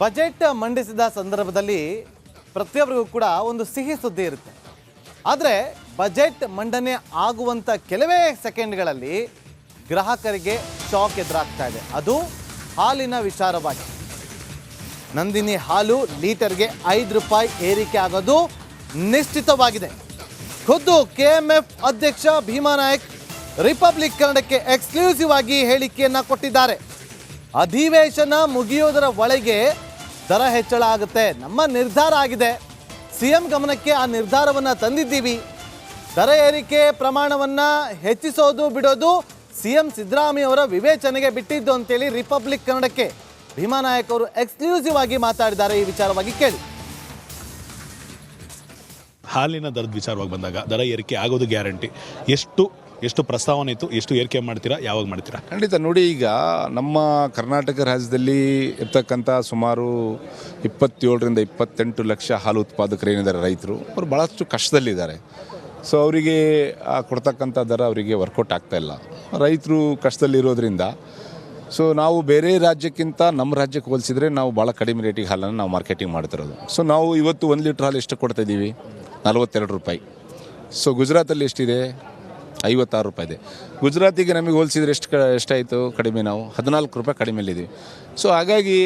Budget ಮಂಡಿಸಿದ ಸಂದರ್ಭದಲ್ಲಿ ಪ್ರತಿಯೊಬ್ಬರಿಗೂ ಕೂಡ ಒಂದು ಸಿಹಿ ಸುದ್ದಿ ಇರುತ್ತೆ. ಆದರೆ ಬಜೆಟ್ ಮಂಡನೆ ಆಗುವಂಥ ಕೆಲವೇ ಸೆಕೆಂಡ್ಗಳಲ್ಲಿ ಗ್ರಾಹಕರಿಗೆ ಶಾಕ್ ಎದುರಾಗ್ತಾ ಇದೆ. ಅದು ಹಾಲಿನ ವಿಚಾರವಾಗಿ. ನಂದಿನಿ ಹಾಲು ಲೀಟರ್ಗೆ ಐದು ರೂಪಾಯಿ ಏರಿಕೆ ಆಗೋದು ನಿಶ್ಚಿತವಾಗಿದೆ. ಖುದ್ದು ಕೆಎಂಎಫ್ ಅಧ್ಯಕ್ಷ ಭೀಮಾ ನಾಯಕ್ ರಿಪಬ್ಲಿಕ್ ಕನ್ನಡಕ್ಕೆ ಎಕ್ಸ್ಕ್ಲೂಸಿವ್ ಆಗಿ ಹೇಳಿಕೆಯನ್ನ ಕೊಟ್ಟಿದ್ದಾರೆ. ಅಧಿವೇಶನ ಮುಗಿಯೋದರ ಒಳಗೆ ದರ ಹೆಚ್ಚಳ ಆಗುತ್ತೆ. ನಮ್ಮ ನಿರ್ಧಾರ ಆಗಿದೆ. ಸಿಎಂ ಗಮನಕ್ಕೆ ಆ ನಿರ್ಧಾರವನ್ನು ತಂದಿದ್ದೀವಿ. ದರ ಏರಿಕೆ ಪ್ರಮಾಣವನ್ನು ಹೆಚ್ಚಿಸೋದು ಬಿಡೋದು ಸಿಎಂ ಸಿದ್ದರಾಮಯ್ಯ ಅವರ ವಿವೇಚನೆಗೆ ಬಿಟ್ಟಿದ್ದು ಅಂತೇಳಿ ರಿಪಬ್ಲಿಕ್ ಕನ್ನಡಕ್ಕೆ ಭೀಮಾ ನಾಯಕ್ ಅವರು ಎಕ್ಸ್ಕ್ಲೂಸಿವ್ ಆಗಿ ಮಾತಾಡಿದ್ದಾರೆ ಈ ವಿಚಾರವಾಗಿ ಕೇಳಿ. ಹಾಲಿನ ದರದ ವಿಚಾರವಾಗಿ ಬಂದಾಗ ದರ ಏರಿಕೆ ಆಗೋದು ಗ್ಯಾರಂಟಿ. ಎಷ್ಟು ಎಷ್ಟು ಪ್ರಸ್ತಾವನೆ ಇತ್ತು, ಎಷ್ಟು ಏರಿಕೆ ಮಾಡ್ತೀರಾ, ಯಾವಾಗ ಮಾಡ್ತೀರಾ? ಖಂಡಿತ. ನೋಡಿ, ಈಗ ನಮ್ಮ ಕರ್ನಾಟಕ ರಾಜ್ಯದಲ್ಲಿ ಇರ್ತಕ್ಕಂಥ ಸುಮಾರು ಇಪ್ಪತ್ತೇಳರಿಂದ ಇಪ್ಪತ್ತೆಂಟು ಲಕ್ಷ ಹಾಲು ಉತ್ಪಾದಕರು ಏನಿದ್ದಾರೆ, ರೈತರು, ಅವರು ಭಾಳಷ್ಟು ಕಷ್ಟದಲ್ಲಿದ್ದಾರೆ. ಸೊ ಅವರಿಗೆ ಕೊಡ್ತಕ್ಕಂಥ ದರ ಅವರಿಗೆ ವರ್ಕೌಟ್ ಆಗ್ತಾ ಇಲ್ಲ. ರೈತರು ಕಷ್ಟದಲ್ಲಿರೋದ್ರಿಂದ ಸೊ ನಾವು ಬೇರೆ ರಾಜ್ಯಕ್ಕಿಂತ ನಮ್ಮ ರಾಜ್ಯಕ್ಕೆ ಹೋಲಿಸಿದರೆ ನಾವು ಭಾಳ ಕಡಿಮೆ ರೇಟಿಗೆ ಹಾಲನ್ನು ನಾವು ಮಾರ್ಕೆಟಿಂಗ್ ಮಾಡ್ತಿರೋದು ಸೊ ನಾವು ಇವತ್ತು ಒಂದು ಲೀಟ್ರ್ ಹಾಲು ಎಷ್ಟು ಕೊಡ್ತಾಯಿದ್ದೀವಿ ನಲವತ್ತೆರಡು ರೂಪಾಯಿ. ಸೊ ಗುಜರಾತಲ್ಲಿ ಎಷ್ಟಿದೆ? ಐವತ್ತಾರು ರೂಪಾಯಿ ಇದೆ. ಗುಜರಾತಿಗೆ ನಮಗೆ ಹೋಲಿಸಿದ್ರೆ ಎಷ್ಟು ಕ ಎಷ್ಟಾಯಿತು? ಕಡಿಮೆ ನಾವು. ಹದಿನಾಲ್ಕು ರೂಪಾಯಿ ಕಡಿಮೆ ಇಲ್ಲಿದ್ದೀವಿ ಸೊ ಹಾಗಾಗಿ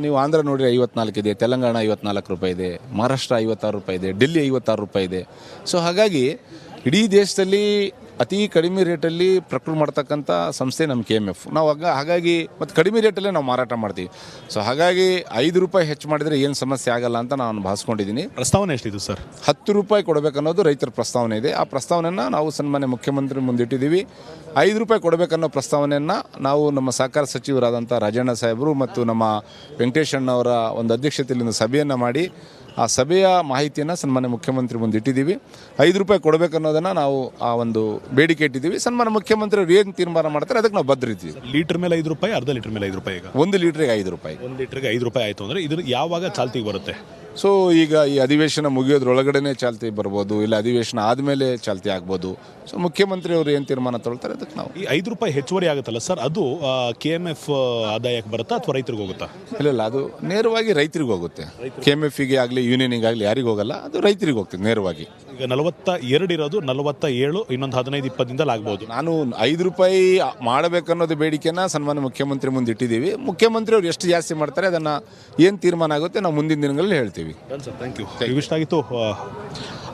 ನೀವು ಆಂಧ್ರ ನೋಡಿದರೆ ಐವತ್ನಾಲ್ಕು ಇದೆ, ತೆಲಂಗಾಣ ಐವತ್ನಾಲ್ಕು ರೂಪಾಯಿ ಇದೆ, ಮಹಾರಾಷ್ಟ್ರ ಐವತ್ತಾರು ರೂಪಾಯಿ ಇದೆ, ಡೆಲ್ಲಿ ಐವತ್ತಾರು ರೂಪಾಯಿ ಇದೆ. ಸೊ ಹಾಗಾಗಿ, ಇಡೀ ದೇಶದಲ್ಲಿ ಅತಿ ಕಡಿಮೆ ರೇಟಲ್ಲಿ ಪ್ರಕೃತಿ ಮಾಡ್ತಕ್ಕಂಥ ಸಂಸ್ಥೆ ನಮ್ಮ ಕೆ ಎಂ ಎಫ್. ನಾವು ಆಗ ಹಾಗಾಗಿ ಮತ್ತು ಕಡಿಮೆ ರೇಟಲ್ಲೇ ನಾವು ಮಾರಾಟ ಮಾಡ್ತೀವಿ. ಸೊ ಹಾಗಾಗಿ ಐದು ರೂಪಾಯಿ ಹೆಚ್ಚು ಮಾಡಿದರೆ ಏನು ಸಮಸ್ಯೆ ಆಗಲ್ಲ ಅಂತ ನಾನು ಭಾವಿಸ್ಕೊಂಡಿದ್ದೀನಿ. ಪ್ರಸ್ತಾವನೆ ಎಷ್ಟಿದೆ ಸರ್? ಹತ್ತು ರೂಪಾಯಿ ಕೊಡಬೇಕನ್ನೋದು ರೈತರ ಪ್ರಸ್ತಾವನೆ ಇದೆ. ಆ ಪ್ರಸ್ತಾವನೆಯನ್ನು ನಾವು ಸನ್ಮಾನ್ಯ ಮುಖ್ಯಮಂತ್ರಿ ಮುಂದಿಟ್ಟಿದ್ದೀವಿ. ಐದು ರೂಪಾಯಿ ಕೊಡಬೇಕನ್ನೋ ಪ್ರಸ್ತಾವನೆಯನ್ನು ನಾವು ನಮ್ಮ ಸಹಕಾರ ಸಚಿವರಾದಂಥ ರಾಜಣ್ಣ ಸಾಹೇಬರು ಮತ್ತು ನಮ್ಮ ವೆಂಕಟೇಶಣ್ಣವರ ಒಂದು ಅಧ್ಯಕ್ಷತೆಯಲ್ಲಿ ಸಭೆಯನ್ನು ಮಾಡಿ ಆ ಸಭೆಯ ಮಾಹಿತಿಯನ್ನು ಸನ್ಮಾನ್ಯ ಮುಖ್ಯಮಂತ್ರಿ ಮುಂದೆ ಇಟ್ಟಿದ್ದೀವಿ. ಐದು ರೂಪಾಯಿ ಕೊಡಬೇಕನ್ನೋದನ್ನು ನಾವು ಆ ಒಂದು ಬೇಡಿಕೆ ಇಟ್ಟಿದ್ದೀವಿ. ಸನ್ಮಾನ್ಯ ಮುಖ್ಯಮಂತ್ರಿ ಅವ್ರು ಏನು ತೀರ್ಮಾನ ಮಾಡ್ತಾರೆ ಅದಕ್ಕೆ ನಾವು ಬದ್ರಿದ್ದೀವಿ. ಲೀಟರ್ ಮೇಲೆ ಐದು ರೂಪಾಯಿ ಅರ್ಧ ಲೀಟರ್ ಮೇಲೆ ಐದು ರೂಪಾಯಿ ಈಗ. ಒಂದು ಲೀಟ್ರಿಗೆ ಐದು ರೂಪಾಯಿ. ಒಂದು ಲೀಟರ್ಗೆ ಐದು ರೂಪಾಯಿ ಆಯಿತು ಅಂದರೆ ಇದು ಯಾವಾಗ ಚಾಲ್ತಿಗೆ ಬರುತ್ತೆ? ಸೊ ಈಗ ಈ ಅಧಿವೇಶನ ಮುಗಿಯೋದ್ರೊಳಗಡೆನೆ ಚಾಲ್ತಿ ಬರ್ಬೋದು ಇಲ್ಲ ಅಧಿವೇಶನ ಆದಮೇಲೆ ಚಾಲ್ತಿ ಆಗ್ಬೋದು. ಸೊ ಮುಖ್ಯಮಂತ್ರಿ ಅವರು ಏನು ತೀರ್ಮಾನ ತಗೊಳ್ತಾರೆ ಅದಕ್ಕೆ ನಾವು. ಈ ಐದು ರೂಪಾಯಿ ಹೆಚ್ಚುವರಿ ಆಗುತ್ತಲ್ಲ ಸರ್? ಅದು ಕೆ ಎಂ ಎಫ್ ಆದಾಯಕ್ಕೆ ಬರುತ್ತಾ ಅಥವಾ ರೈತರಿಗೆ ಹೋಗುತ್ತಾ? ಇಲ್ಲ ಇಲ್ಲ ಅದು ನೇರವಾಗಿ ರೈತರಿಗೆ ಹೋಗುತ್ತೆ. ಕೆ ಎಂ ಎಫ್ಗೆ ಆಗಲಿ ಯೂನಿಯನಿಗಾಗಲಿ ಯಾರಿಗೆ ಹೋಗಲ್ಲ ಅದು ರೈತರಿಗೆ ಹೋಗ್ತದೆ ನೇರವಾಗಿ. ಈಗ ನಲವತ್ತ ಎರಡು ಇರೋದು ನಲವತ್ತ ಏಳು ಇನ್ನೊಂದು ಹದಿನೈದು ಇಪ್ಪತ್ತದಿಂದಲೇ ಆಗ್ಬೋದು. ನಾನು ಐದು ರೂಪಾಯಿ ಮಾಡಬೇಕನ್ನೋದು ಬೇಡಿಕೆನ ಸನ್ಮಾನ್ಯ ಮುಖ್ಯಮಂತ್ರಿ ಮುಂದೆ ಇಟ್ಟಿದ್ದೀವಿ ಮುಖ್ಯಮಂತ್ರಿ ಅವರು ಎಷ್ಟು ಜಾಸ್ತಿ ಮಾಡ್ತಾರೆ ಅದನ್ನು ಏನು ತೀರ್ಮಾನ ಆಗುತ್ತೆ ನಾವು ಮುಂದಿನ ದಿನಗಳಲ್ಲಿ ಹೇಳ್ತೀವಿ. ಸರ್ ಥ್ಯಾಂಕ್ ಯು ಇವಿಷ್ಟಾಗಿತ್ತು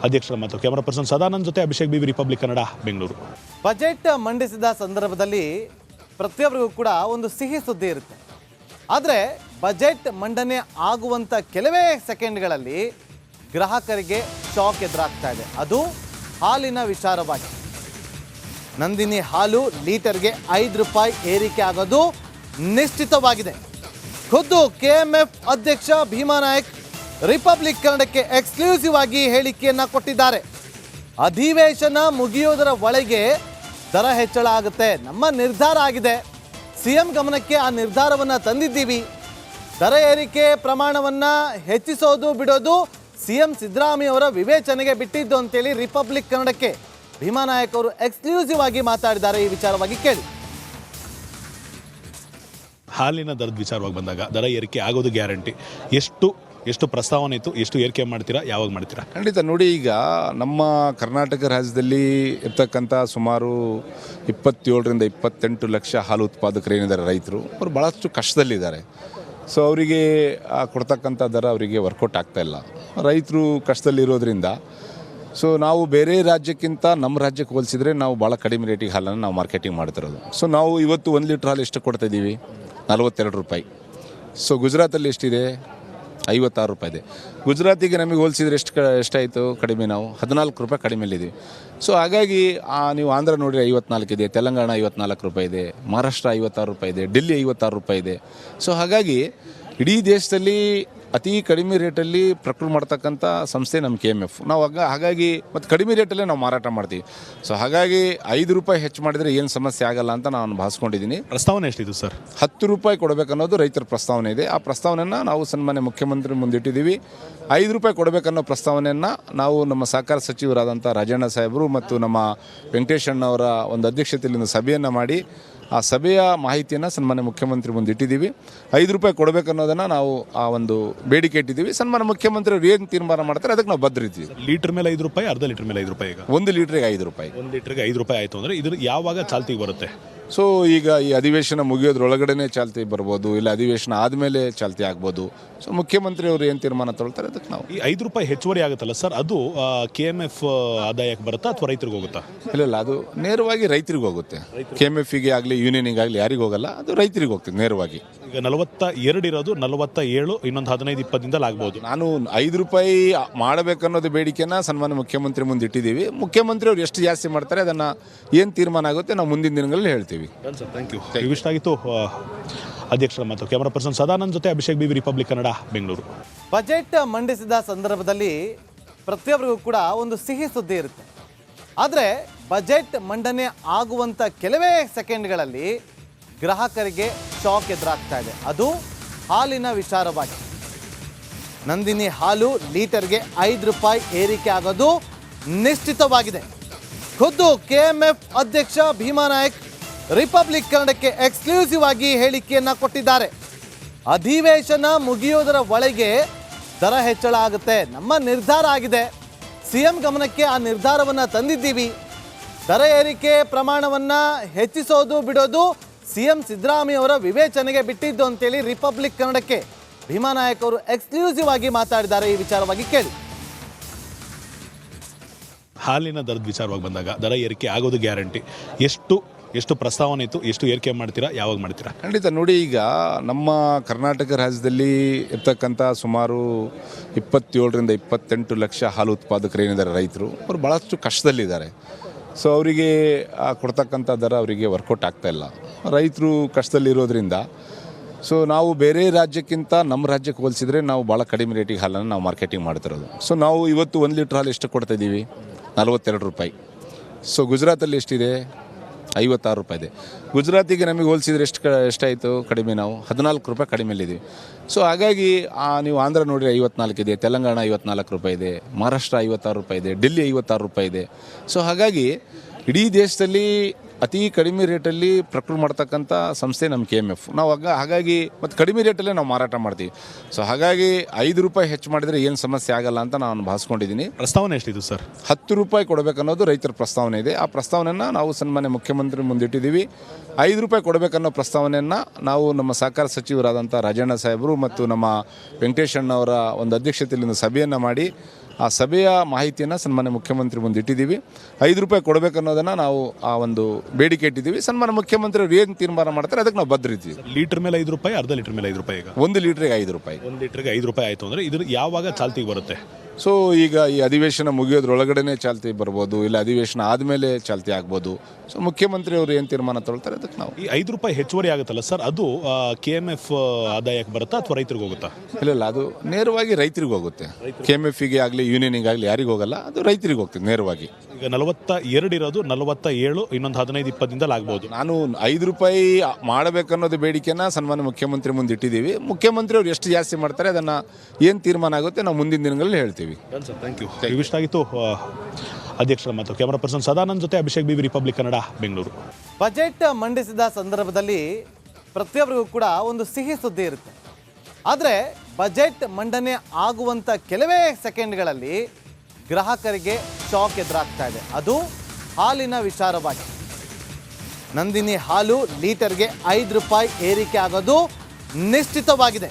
ಅಧ್ಯಕ್ಷರ ಮತ್ತು ಕ್ಯಾಮರಾ ಪರ್ಸನ್ ಸದಾನಂದ್ ಜೊತೆ Abhishek B Republic Kannada Bengaluru budget ಮಂಡಿಸಿದ ಸಂದರ್ಭದಲ್ಲಿ ಪ್ರತಿಯೊಬ್ಬರಿಗೂ ಕೂಡ ಒಂದು ಸಿಹಿ ಸುದ್ದಿ ಇರುತ್ತೆ. ಆದರೆ ಬಜೆಟ್ ಮಂಡನೆ ಆಗುವಂಥ ಕೆಲವೇ ಸೆಕೆಂಡ್ಗಳಲ್ಲಿ ಗ್ರಾಹಕರಿಗೆ ಶಾಕ್ ಎದುರಾಗ್ತಾ ಇದೆ. ಅದು ಹಾಲಿನ ವಿಚಾರವಾಗಿ. ನಂದಿನಿ ಹಾಲು ಲೀಟರ್ಗೆ ಐದು ರೂಪಾಯಿ ಏರಿಕೆ ಆಗೋದು ನಿಶ್ಚಿತವಾಗಿದೆ. ಖುದ್ದು ಕೆಎಂಎಫ್ ಅಧ್ಯಕ್ಷ ಭೀಮಾ ನಾಯಕ್ ರಿಪಬ್ಲಿಕ್ ಕನ್ನಡಕ್ಕೆ ಎಕ್ಸ್ಕ್ಲೂಸಿವ್ ಆಗಿ ಹೇಳಿಕೆಯನ್ನ ಕೊಟ್ಟಿದ್ದಾರೆ. ಅಧಿವೇಶನ ಮುಗಿಯೋದರ ಒಳಗೆ ದರ ಹೆಚ್ಚಳ ಆಗುತ್ತೆ. ನಮ್ಮ ನಿರ್ಧಾರ ಆಗಿದೆ. ಸಿಎಂ ಗಮನಕ್ಕೆ ಆ ನಿರ್ಧಾರವನ್ನ ತಂದಿದ್ದೀವಿ. ದರ ಏರಿಕೆ ಪ್ರಮಾಣವನ್ನ ಹೆಚ್ಚಿಸೋದು ಬಿಡೋದು ಸಿಎಂ ಸಿದ್ದರಾಮಯ್ಯವರ ವಿವೇಚನೆಗೆ ಬಿಟ್ಟಿದ್ದು ಅಂತೇಳಿ ರಿಪಬ್ಲಿಕ್ ಕನ್ನಡಕ್ಕೆ ಭೀಮಾ ನಾಯಕ್ ಅವರು ಎಕ್ಸ್ಕ್ಲೂಸಿವ್ ಆಗಿ ಮಾತಾಡಿದ್ದಾರೆ ಈ ವಿಚಾರವಾಗಿ ಕೇಳಿ. ಹಾಲಿನ ದರದ ವಿಚಾರವಾಗಿ ಬಂದಾಗ ದರ ಏರಿಕೆ ಆಗೋದು ಗ್ಯಾರಂಟಿ. ಎಷ್ಟು ಎಷ್ಟು ಪ್ರಸ್ತಾವನೆ ಇತ್ತು, ಎಷ್ಟು ಏರಿಕೆ ಮಾಡ್ತೀರಾ, ಯಾವಾಗ ಮಾಡ್ತೀರಾ? ಖಂಡಿತ ನೋಡಿ ಈಗ ನಮ್ಮ ಕರ್ನಾಟಕ ರಾಜ್ಯದಲ್ಲಿ ಇರ್ತಕ್ಕಂಥ ಸುಮಾರು ಇಪ್ಪತ್ತೇಳರಿಂದ ಇಪ್ಪತ್ತೆಂಟು ಲಕ್ಷ ಹಾಲು ಉತ್ಪಾದಕರು ಏನಿದ್ದಾರೆ ರೈತರು, ಅವರು ಭಾಳಷ್ಟು ಕಷ್ಟದಲ್ಲಿದ್ದಾರೆ. ಸೊ ಅವರಿಗೆ ಕೊಡ್ತಕ್ಕಂಥ ದರ ಅವರಿಗೆ ವರ್ಕೌಟ್ ಆಗ್ತಾ ಇಲ್ಲ. ರೈತರು ಕಷ್ಟದಲ್ಲಿರೋದ್ರಿಂದ ಸೊ ನಾವು ಬೇರೆ ರಾಜ್ಯಕ್ಕಿಂತ ನಮ್ಮ ರಾಜ್ಯಕ್ಕೆ ಹೋಲಿಸಿದರೆ ನಾವು ಭಾಳ ಕಡಿಮೆ ರೇಟಿಗೆ ಹಾಲನ್ನು ನಾವು ಮಾರ್ಕೆಟಿಂಗ್ ಮಾಡ್ತಿರೋದು. ಸೊ ನಾವು ಇವತ್ತು ಒಂದು ಲೀಟ್ರ್ ಹಾಲು ಎಷ್ಟು ಕೊಡ್ತಾಯಿದ್ದೀವಿ ನಲವತ್ತೆರಡು ರೂಪಾಯಿ. ಸೊ ಗುಜರಾತಲ್ಲಿ ಎಷ್ಟಿದೆ? ಐವತ್ತಾರು ರೂಪಾಯಿ ಇದೆ. ಗುಜರಾತಿಗೆ ನಮಗೆ ಹೋಲಿಸಿದ್ರೆ ಎಷ್ಟು ಕ, ಎಷ್ಟಾಯಿತು? ಕಡಿಮೆ ನಾವು ಹದಿನಾಲ್ಕು ರೂಪಾಯಿ ಕಡಿಮೆ ಕಡಿಮೆಲಿದ್ದೀವಿ ಸೊ ಹಾಗಾಗಿ ನೀವು ಆಂಧ್ರ ನೋಡಿದರೆ ಐವತ್ನಾಲ್ಕು ಇದೆ, ತೆಲಂಗಾಣ ಐವತ್ನಾಲ್ಕು ರೂಪಾಯಿ ಇದೆ, ಮಹಾರಾಷ್ಟ್ರ ಐವತ್ತಾರು ರೂಪಾಯಿ ಇದೆ, ಡೆಲ್ಲಿ ಐವತ್ತಾರು ರೂಪಾಯಿ ಇದೆ. ಸೊ ಹಾಗಾಗಿ ಇಡೀ ದೇಶದಲ್ಲಿ ಅತಿ ಕಡಿಮೆ ರೇಟಲ್ಲಿ ಪ್ರಕೃತಿ ಮಾಡ್ತಕ್ಕಂಥ ಸಂಸ್ಥೆ ನಮ್ಮ ಕೆ ಎಂ ಎಫ್. ನಾವು ಆಗ ಹಾಗಾಗಿ ಮತ್ತು ಕಡಿಮೆ ರೇಟಲ್ಲೇ ನಾವು ಮಾರಾಟ ಮಾಡ್ತೀವಿ. ಸೊ ಹಾಗಾಗಿ ಐದು ರೂಪಾಯಿ ಹೆಚ್ಚು ಮಾಡಿದರೆ ಏನು ಸಮಸ್ಯೆ ಆಗಲ್ಲ ಅಂತ ನಾನು ಭಾವಿಸ್ಕೊಂಡಿದ್ದೀನಿ. ಪ್ರಸ್ತಾವನೆ ಎಷ್ಟಿದೆ ಸರ್? ಹತ್ತು ರೂಪಾಯಿ ಕೊಡಬೇಕನ್ನೋದು ರೈತರ ಪ್ರಸ್ತಾವನೆ ಇದೆ. ಆ ಪ್ರಸ್ತಾವನೆಯನ್ನು ನಾವು ಸನ್ಮಾನ್ಯ ಮುಖ್ಯಮಂತ್ರಿ ಮುಂದಿಟ್ಟಿದ್ದೀವಿ. ಐದು ರೂಪಾಯಿ ಕೊಡಬೇಕನ್ನೋ ಪ್ರಸ್ತಾವನೆಯನ್ನು ನಾವು ನಮ್ಮ ಸಹಕಾರ ಸಚಿವರಾದಂಥ ರಾಜಣ್ಣ ಸಾಹೇಬರು ಮತ್ತು ನಮ್ಮ ವೆಂಕಟೇಶಣ್ಣವರ ಒಂದು ಅಧ್ಯಕ್ಷತೆಯಲ್ಲಿ ಒಂದು ಸಭೆಯನ್ನು ಮಾಡಿ ಆ ಸಭೆಯ ಮಾಹಿತಿಯನ್ನು ಸನ್ಮಾನ್ಯ ಮುಖ್ಯಮಂತ್ರಿ ಮುಂದೆ ಇಟ್ಟಿದ್ದೀವಿ. ಐದು ರೂಪಾಯಿ ಕೊಡಬೇಕನ್ನೋದನ್ನು ನಾವು ಆ ಒಂದು ಬೇಡಿಕೆ ಇಟ್ಟಿದ್ದೀವಿ. ಸನ್ಮಾನ್ಯ ಮುಖ್ಯಮಂತ್ರಿ ಅವ್ರು ಏನು ತೀರ್ಮಾನ ಮಾಡ್ತಾರೆ ಅದಕ್ಕೆ ನಾವು ಬದ್ರಿದ್ದೀವಿ ಲೀಟರ್ ಮೇಲೆ ಐದು ರೂಪಾಯಿ ಅರ್ಧ ಲೀಟರ್ ಮೇಲೆ ಐದು ರೂಪಾಯಿ ಈಗ? ಒಂದು ಲೀಟ್ರಿಗೆ ಐದು ರೂಪಾಯಿ. ಒಂದು ಲೀಟರ್ಗೆ ಐದು ರೂಪಾಯಿ ಆಯಿತು ಅಂದರೆ ಇದು ಯಾವಾಗ ಚಾಲ್ತಿಗೆ ಬರುತ್ತೆ? ಸೊ ಈಗ ಈ ಅಧಿವೇಶನ ಮುಗಿಯೋದ್ರೊಳಗಡೆನೆ ಚಾಲ್ತಿ ಬರ್ಬೋದು ಇಲ್ಲ ಅಧಿವೇಶನ ಆದಮೇಲೆ ಚಾಲ್ತಿ ಆಗ್ಬೋದು. ಸೊ ಮುಖ್ಯಮಂತ್ರಿ ಅವರು ಏನು ತೀರ್ಮಾನ ತಗೊಳ್ತಾರೆ ಅದಕ್ಕೆ ನಾವು. ಈ ಐದು ರೂಪಾಯಿ ಹೆಚ್ಚುವರಿ ಆಗುತ್ತಲ್ಲ ಸರ್? ಅದು ಕೆ ಎಂ ಎಫ್ ಆದಾಯಕ್ಕೆ ಬರುತ್ತಾ ಅಥವಾ ರೈತರಿಗೆ ಹೋಗುತ್ತಾ? ಇಲ್ಲ ಇಲ್ಲ ಅದು ನೇರವಾಗಿ ರೈತರಿಗೆ ಹೋಗುತ್ತೆ. ಕೆ ಎಂ ಎಫ್ಗೆ ಆಗಲಿ ಯೂನಿಯನಿಗೆ ಆಗಲಿ ಯಾರಿಗೆ ಹೋಗಲ್ಲ ಅದು ರೈತರಿಗೆ ಹೋಗ್ತದೆ ನೇರವಾಗಿ. ನಲವತ್ತ ಎರಡು ಇರೋದು ನಲವತ್ತ ಏಳು ಇನ್ನೊಂದು ಹದಿನೈದು ಇಪ್ಪತ್ತಿಂದಲೇ ಆಗ್ಬೋದು. ನಾನು ಐದು ರೂಪಾಯಿ ಮಾಡಬೇಕನ್ನೋದು ಬೇಡಿಕೆನ ಸನ್ಮಾನ್ಯ ಮುಖ್ಯಮಂತ್ರಿ ಮುಂದೆ ಇಟ್ಟಿದ್ದೀವಿ. ಮುಖ್ಯಮಂತ್ರಿ ಅವರು ಎಷ್ಟು ಜಾಸ್ತಿ ಮಾಡ್ತಾರೆ ಅದನ್ನು ಏನು ತೀರ್ಮಾನ ಆಗುತ್ತೆ ನಾವು ಮುಂದಿನ ದಿನಗಳಲ್ಲಿ ಹೇಳ್ತೀವಿ. ಸರ್ ಥ್ಯಾಂಕ್ ಯು ಇವಿಷ್ಟಾಗಿತ್ತು ಆಗಿತ್ತು ಅಧ್ಯಕ್ಷರ ಮಾತು. ಕ್ಯಾಮರಾ ಪರ್ಸನ್ ಸದಾನಂದ್ ಜೊತೆ Abhishek B Republic Kannada Bengaluru budget ಮಂಡಿಸಿದ ಸಂದರ್ಭದಲ್ಲಿ ಪ್ರತಿಯೊಬ್ಬರಿಗೂ ಕೂಡ ಒಂದು ಸಿಹಿ ಸುದ್ದಿ ಇರುತ್ತೆ. ಆದರೆ ಬಜೆಟ್ ಮಂಡನೆ ಆಗುವಂಥ ಕೆಲವೇ ಸೆಕೆಂಡ್ಗಳಲ್ಲಿ ಗ್ರಾಹಕರಿಗೆ ಶಾಕ್ ಎದುರಾಗ್ತಾ ಇದೆ. ಅದು ಹಾಲಿನ ವಿಚಾರವಾಗಿ. ನಂದಿನಿ ಹಾಲು ಲೀಟರ್ಗೆ ಐದು ರೂಪಾಯಿ ಏರಿಕೆ ಆಗೋದು ನಿಶ್ಚಿತವಾಗಿದೆ. ಖುದ್ದು ಕೆ ಎಂ ಎಫ್ ಅಧ್ಯಕ್ಷ ಭೀಮಾ ನಾಯಕ್ ರಿಪಬ್ಲಿಕ್ ಕನ್ನಡಕ್ಕೆ ಎಕ್ಸ್ಕ್ಲೂಸಿವ್ ಆಗಿ ಹೇಳಿಕೆಯನ್ನ ಕೊಟ್ಟಿದ್ದಾರೆ. ಅಧಿವೇಶನ ಮುಗಿಯೋದರ ಒಳಗೆ ದರ ಹೆಚ್ಚಳ ಆಗುತ್ತೆ. ನಮ್ಮ ನಿರ್ಧಾರ ಆಗಿದೆ. ಸಿಎಂ ಗಮನಕ್ಕೆ ಆ ನಿರ್ಧಾರವನ್ನ ತಂದಿದ್ದೀವಿ. ದರ ಏರಿಕೆ ಪ್ರಮಾಣವನ್ನ ಹೆಚ್ಚಿಸೋದು ಬಿಡೋದು ಸಿಎಂ ಸಿದ್ದರಾಮಯ್ಯ ಅವರ ವಿವೇಚನೆಗೆ ಬಿಟ್ಟಿದ್ದು ಅಂತೇಳಿ ರಿಪಬ್ಲಿಕ್ ಕನ್ನಡಕ್ಕೆ ಭೀಮಾ ನಾಯಕ್ ಅವರು ಎಕ್ಸ್ಕ್ಲೂಸಿವ್ ಆಗಿ ಮಾತಾಡಿದ್ದಾರೆ ಈ ವಿಚಾರವಾಗಿ ಕೇಳಿ. ಹಾಲಿನ ದರದ ವಿಚಾರವಾಗಿ ಬಂದಾಗ ದರ ಏರಿಕೆ ಆಗೋದು ಗ್ಯಾರಂಟಿ. ಎಷ್ಟು ಎಷ್ಟು ಪ್ರಸ್ತಾವನೆ ಇತ್ತು ಎಷ್ಟು ಏರಿಕೆ ಮಾಡ್ತೀರಾ ಯಾವಾಗ ಮಾಡ್ತೀರಾ? ಖಂಡಿತ ನೋಡಿ ಈಗ ನಮ್ಮ ಕರ್ನಾಟಕ ರಾಜ್ಯದಲ್ಲಿ ಇರ್ತಕ್ಕಂಥ ಸುಮಾರು ಇಪ್ಪತ್ತೇಳರಿಂದ ಇಪ್ಪತ್ತೆಂಟು ಲಕ್ಷ ಹಾಲು ಉತ್ಪಾದಕರು ಏನಿದ್ದಾರೆ ರೈತರು ಅವರು ಭಾಳಷ್ಟು ಕಷ್ಟದಲ್ಲಿದ್ದಾರೆ. ಸೊ ಅವರಿಗೆ ಆ ಕೊಡ್ತಕ್ಕಂಥ ದರ ಅವರಿಗೆ ವರ್ಕೌಟ್ ಆಗ್ತಾ ಇಲ್ಲ. ರೈತರು ಕಷ್ಟದಲ್ಲಿರೋದ್ರಿಂದ. ಸೊ ನಾವು ಬೇರೆ ರಾಜ್ಯಕ್ಕಿಂತ ನಮ್ಮ ರಾಜ್ಯಕ್ಕೆ ಹೋಲಿಸಿದ್ರೆ ನಾವು ಭಾಳ ಕಡಿಮೆ ರೇಟಿಗೆ ಹಾಲನ್ನು ನಾವು ಮಾರ್ಕೆಟಿಂಗ್ ಮಾಡ್ತಿರೋದು. ಸೊ ನಾವು ಇವತ್ತು ಒಂದು ಲೀಟ್ರ್ ಹಾಲು ಎಷ್ಟು ಕೊಡ್ತಾ ಇದ್ದೀವಿ? ನಲವತ್ತೆರಡು ರೂಪಾಯಿ. ಸೊ ಗುಜರಾತಲ್ಲಿ ಎಷ್ಟಿದೆ? ಐವತ್ತಾರು ರೂಪಾಯಿ ಇದೆ. ಗುಜರಾತಿಗೆ ನಮಗೆ ಹೋಲಿಸಿದ್ರೆ ಎಷ್ಟು ಕ, ಎಷ್ಟಾಯಿತು? ಕಡಿಮೆ ನಾವು? ಹದಿನಾಲ್ಕು ರೂಪಾಯಿ ಕಡಿಮೆಯಲ್ಲಿದ್ದೀವಿ. ಸೊ ಹಾಗಾಗಿ ನೀವು ಆಂಧ್ರ ನೋಡಿರಿ ಐವತ್ನಾಲ್ಕು ಇದೆ, ತೆಲಂಗಾಣ ಐವತ್ನಾಲ್ಕು ರೂಪಾಯಿ ಇದೆ, ಮಹಾರಾಷ್ಟ್ರ ಐವತ್ತಾರು ರೂಪಾಯಿ ಇದೆ, ಡೆಲ್ಲಿ ಐವತ್ತಾರು ರೂಪಾಯಿ ಇದೆ. ಸೊ ಹಾಗಾಗಿ, ಇಡೀ ದೇಶದಲ್ಲಿ ಅತಿ ಕಡಿಮೆ ರೇಟಲ್ಲಿ ಪ್ರಕೃತಿ ಮಾಡ್ತಕ್ಕಂಥ ಸಂಸ್ಥೆ ನಮ್ಮ ಕೆ ಎಂ ಎಫ್. ನಾವು ಆಗ ಹಾಗಾಗಿ ಮತ್ತು ಕಡಿಮೆ ರೇಟಲ್ಲೇ ನಾವು ಮಾರಾಟ ಮಾಡ್ತೀವಿ. ಸೊ ಹಾಗಾಗಿ ಐದು ರೂಪಾಯಿ ಹೆಚ್ಚು ಮಾಡಿದರೆ ಏನು ಸಮಸ್ಯೆ ಆಗಲ್ಲ ಅಂತ ನಾನು ಭಾವಿಸ್ಕೊಂಡಿದ್ದೀನಿ. ಪ್ರಸ್ತಾವನೆ ಎಷ್ಟಿದೆ ಸರ್? ಹತ್ತು ರೂಪಾಯಿ ಕೊಡಬೇಕನ್ನೋದು ರೈತರ ಪ್ರಸ್ತಾವನೆ ಇದೆ. ಆ ಪ್ರಸ್ತಾವನೆಯನ್ನು ನಾವು ಸನ್ಮಾನ್ಯ ಮುಖ್ಯಮಂತ್ರಿ ಮುಂದಿಟ್ಟಿದ್ದೀವಿ. ಐದು ರೂಪಾಯಿ ಕೊಡಬೇಕನ್ನೋ ಪ್ರಸ್ತಾವನೆಯನ್ನು ನಾವು ನಮ್ಮ ಸಹಕಾರ ಸಚಿವರಾದಂಥ ರಾಜಣ್ಣ ಸಾಹೇಬರು ಮತ್ತು ನಮ್ಮ ವೆಂಕಟೇಶಣ್ಣವರ ಒಂದು ಅಧ್ಯಕ್ಷತೆಯಲ್ಲಿ ಒಂದು ಸಭೆಯನ್ನು ಮಾಡಿ ಆ ಸಭೆಯ ಮಾಹಿತಿಯನ್ನು ಸನ್ಮಾನ್ಯ ಮುಖ್ಯಮಂತ್ರಿ ಮುಂದೆ ಇಟ್ಟಿದ್ದೀವಿ ಐದು ರೂಪಾಯಿ ಕೊಡಬೇಕನ್ನೋದನ್ನು ನಾವು ಆ ಒಂದು ಬೇಡಿಕೆ ಇಟ್ಟಿದ್ದೀವಿ. ಸನ್ಮಾನ್ಯ ಮುಖ್ಯಮಂತ್ರಿ ಅವರು ಏನು ತೀರ್ಮಾನ ಮಾಡ್ತಾರೆ ಅದಕ್ಕೆ ನಾವು ಬದ್ರಿದ್ದೀವಿ ಲೀಟರ್ ಮೇಲೆ ಐದು ರೂಪಾಯಿ ಅರ್ಧ ಲೀಟರ್ ಮೇಲೆ ಐದು ರೂಪಾಯಿ ಈಗ. ಒಂದು ಲೀಟ್ರಿಗೆ ಐದು ರೂಪಾಯಿ. ಒಂದು ಲೀಟರ್ಗೆ ಐದು ರೂಪಾಯಿ ಆಯಿತು ಅಂದರೆ ಇದು ಯಾವಾಗ ಚಾಲ್ತಿಗೆ ಬರುತ್ತೆ? ಸೊ ಈಗ ಈ ಅಧಿವೇಶನ ಮುಗಿಯೋದ್ರೊಳಗಡೆ ಚಾಲ್ತಿ ಬರ್ಬೋದು ಇಲ್ಲ ಅಧಿವೇಶನ ಆದಮೇಲೆ ಚಾಲ್ತಿ ಆಗ್ಬೋದು. ಸೊ ಮುಖ್ಯಮಂತ್ರಿ ಅವರು ಏನು ತೀರ್ಮಾನ ತಗೊಳ್ತಾರೆ ಅದಕ್ಕೆ ನಾವು. ಈ ಐದು ರೂಪಾಯಿ ಹೆಚ್ಚುವರಿ ಆಗುತ್ತಲ್ಲ ಸರ್? ಅದು ಕೆ ಎಂ ಎಫ್ ಆದಾಯಕ್ಕೆ ಬರುತ್ತಾ ಅಥವಾ ರೈತರಿಗೆ ಹೋಗುತ್ತಾ? ಇಲ್ಲ ಇಲ್ಲ ಅದು ನೇರವಾಗಿ ರೈತರಿಗೆ ಹೋಗುತ್ತೆ. ಕೆ ಎಂ ಎಫ್ಗೆ ಆಗಲಿ ಯೂನಿಯನಿಗೆ ಆಗಲಿ ಯಾರಿಗೆ ಹೋಗಲ್ಲ ಅದು ರೈತರಿಗೆ ಹೋಗ್ತದೆ ನೇರವಾಗಿ. ಈಗ ನಲವತ್ತ ಎರಡು ಇರೋದು ನಲವತ್ತ ಏಳು ಇನ್ನೊಂದು ಹದಿನೈದು ಇಪ್ಪತ್ತಿಂದಲೇ ಆಗ್ಬೋದು. ನಾನು ಐದು ರೂಪಾಯಿ ಮಾಡಬೇಕನ್ನೋದು ಬೇಡಿಕೆನ ಸನ್ಮಾನ್ಯ ಮುಖ್ಯಮಂತ್ರಿ ಮುಂದೆ ಇಟ್ಟಿದ್ದೀವಿ ಮುಖ್ಯಮಂತ್ರಿ ಅವರು ಎಷ್ಟು ಜಾಸ್ತಿ ಮಾಡ್ತಾರೆ ಅದನ್ನು ಏನು ತೀರ್ಮಾನ ಆಗುತ್ತೆ ನಾವು ಮುಂದಿನ ದಿನಗಳಲ್ಲಿ ಹೇಳ್ತೀವಿ. ಸರ್ ಥ್ಯಾಂಕ್ ಯು ಇವಿಷ್ಟಾಗಿತ್ತು ಅಧ್ಯಕ್ಷರ ಮತ್ತು ಕ್ಯಾಮರಾ ಪರ್ಸನ್ ಸದಾನಂದ್ ಜೊತೆ Abhishek BV Republic Kannada Bengaluru. Budget ಮಂಡಿಸಿದ ಸಂದರ್ಭದಲ್ಲಿ ಪ್ರತಿಯೊಬ್ಬರಿಗೂ ಕೂಡ ಒಂದು ಸಿಹಿ ಸುದ್ದಿ ಇರುತ್ತೆ. ಆದರೆ ಬಜೆಟ್ ಮಂಡನೆ ಆಗುವಂಥ ಕೆಲವೇ ಸೆಕೆಂಡ್ಗಳಲ್ಲಿ ಗ್ರಾಹಕರಿಗೆ ಶಾಕ್ ಎದುರಾಗ್ತಾ ಇದೆ. ಅದು ಹಾಲಿನ ವಿಚಾರವಾಗಿ. ನಂದಿನಿ ಹಾಲು ಲೀಟರ್ಗೆ ಐದು ರೂಪಾಯಿ ಏರಿಕೆ ಆಗೋದು ನಿಶ್ಚಿತವಾಗಿದೆ.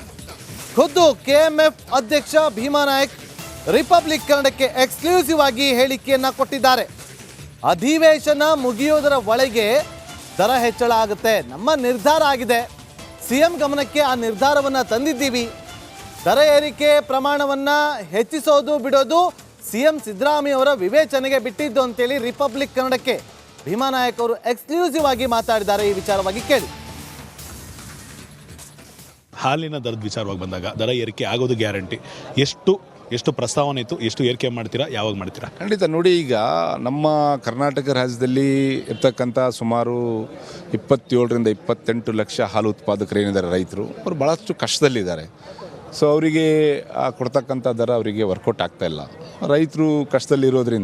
ಖುದ್ದು ಕೆ ಎಂ ಎಫ್ ಅಧ್ಯಕ್ಷ ಭೀಮಾ ನಾಯಕ್ ರಿಪಬ್ಲಿಕ್ ಕನ್ನಡಕ್ಕೆ ಎಕ್ಸ್ಕ್ಲೂಸಿವ್ ಆಗಿ ಹೇಳಿಕೆಯನ್ನ ಕೊಟ್ಟಿದ್ದಾರೆ. ಅಧಿವೇಶನ ಮುಗಿಯೋದರ ಒಳಗೆ ದರ ಹೆಚ್ಚಳ ಆಗುತ್ತೆ. ನಮ್ಮ ನಿರ್ಧಾರ ಆಗಿದೆ. ಸಿಎಂ ಗಮನಕ್ಕೆ ಆ ನಿರ್ಧಾರವನ್ನ ತಂದಿದ್ದೀವಿ. ದರ ಏರಿಕೆ ಪ್ರಮಾಣವನ್ನ ಹೆಚ್ಚಿಸೋದು ಬಿಡೋದು ಸಿಎಂ ಸಿದ್ದರಾಮಯ್ಯ ಅವರ ವಿವೇಚನೆಗೆ ಬಿಟ್ಟಿದ್ದು ಅಂತೇಳಿ ರಿಪಬ್ಲಿಕ್ ಕನ್ನಡಕ್ಕೆ ಭೀಮಾ ನಾಯಕ್ ಅವರು ಎಕ್ಸ್ಕ್ಲೂಸಿವ್ ಆಗಿ ಮಾತಾಡಿದ್ದಾರೆ ಈ ವಿಚಾರವಾಗಿ ಕೇಳಿ. ಹಾಲಿನ ದರದ ವಿಚಾರವಾಗಿ ಬಂದಾಗ ದರ ಏರಿಕೆ ಆಗೋದು ಗ್ಯಾರಂಟಿ. ಎಷ್ಟು ಎಷ್ಟು ಪ್ರಸ್ತಾವನೆ ಇತ್ತು, ಎಷ್ಟು ಏರಿಕೆ ಮಾಡ್ತೀರಾ, ಯಾವಾಗ ಮಾಡ್ತೀರಾ? ಖಂಡಿತ. ನೋಡಿ, ಈಗ ನಮ್ಮ ಕರ್ನಾಟಕ ರಾಜ್ಯದಲ್ಲಿ ಇರ್ತಕ್ಕಂಥ ಸುಮಾರು ಇಪ್ಪತ್ತೇಳರಿಂದ ಇಪ್ಪತ್ತೆಂಟು ಲಕ್ಷ ಹಾಲು ಉತ್ಪಾದಕರು ಏನಿದ್ದಾರೆ, ರೈತರು, ಅವರು ಭಾಳಷ್ಟು ಕಷ್ಟದಲ್ಲಿದ್ದಾರೆ. ಸೊ ಅವರಿಗೆ ಕೊಡ್ತಕ್ಕಂಥ ದರ ಅವರಿಗೆ ವರ್ಕೌಟ್ ಆಗ್ತಾ ಇಲ್ಲ. ರೈತರು ಕಷ್ಟದಲ್ಲಿರೋದ್ರಿಂದ